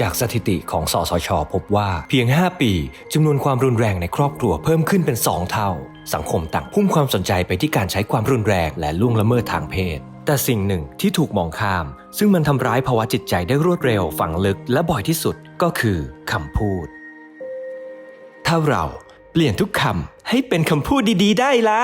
จากสถิติของสสช พบว่าเพียง 5 ปีจำนวนความรุนแรงในครอบครัวเพิ่มขึ้นเป็น 2 เท่า สังคมต่างพุ่งความสนใจไปที่การใช้ความรุนแรงและล่วงละเมิดทางเพศ แต่สิ่งหนึ่งที่ถูกมองข้าม ซึ่งมันทำร้ายภาวะจิตใจได้รวดเร็วฝังลึกและบ่อยที่สุดก็คือคำพูด ถ้าเราเปลี่ยนทุกคำให้เป็นคำพูดดีๆ ได้ล่ะ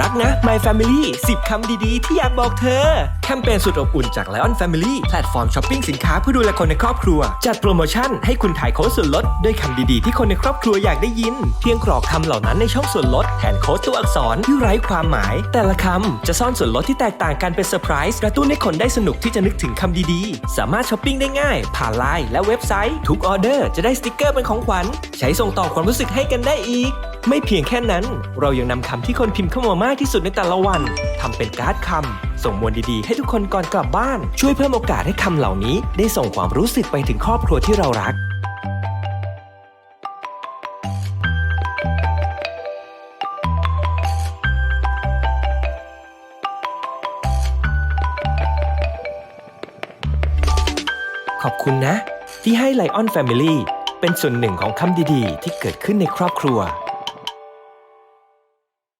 รักนะ My Family 10 คำดีๆ ที่อยากบอกเธอ แคมเปญสุดอบอุ่นจาก Lion Family แพลตฟอร์มช้อปปิ้งสินค้าเพื่อดูแลคนในครอบครัว จัดโปรโมชั่นให้คุณถ่ายโค้ดส่วนลด ด้วยคำดีๆ ที่คนในครอบครัวอยากได้ยิน เพียงกรอกคำเหล่านั้นในช่องส่วนลดแทนโค้ดตัวอักษรที่ไร้ความหมาย แต่ละคำจะซ่อนส่วนลดที่แตกต่างกันเป็นเซอร์ไพรส์กระตุ้นให้คนได้สนุกที่จะนึกถึงคำดีๆ สามารถช้อปปิ้งได้ง่าย ผ่านไลน์และเว็บไซต์ ทุกออเดอร์จะได้สติกเกอร์เป็นของขวัญใช้ส่งต่อความรู้สึกให้กันได้อีก ไม่เพียงแค่นั้น เรายังนำคำที่คนพิมพ์เข้ามามากที่สุดในแต่ละวันทำเป็นการ์ดคำส่งมวลดีๆ ให้ทุกคนก่อนกลับบ้าน ช่วยเพิ่มโอกาสให้คำเหล่านี้ ได้ส่งความรู้สึกไปถึงครอบครัวที่เรารัก ขอบคุณนะ ที่ให้ Lion Family เป็นส่วนหนึ่งของคำดีๆ ที่เกิดขึ้นในครอบครัว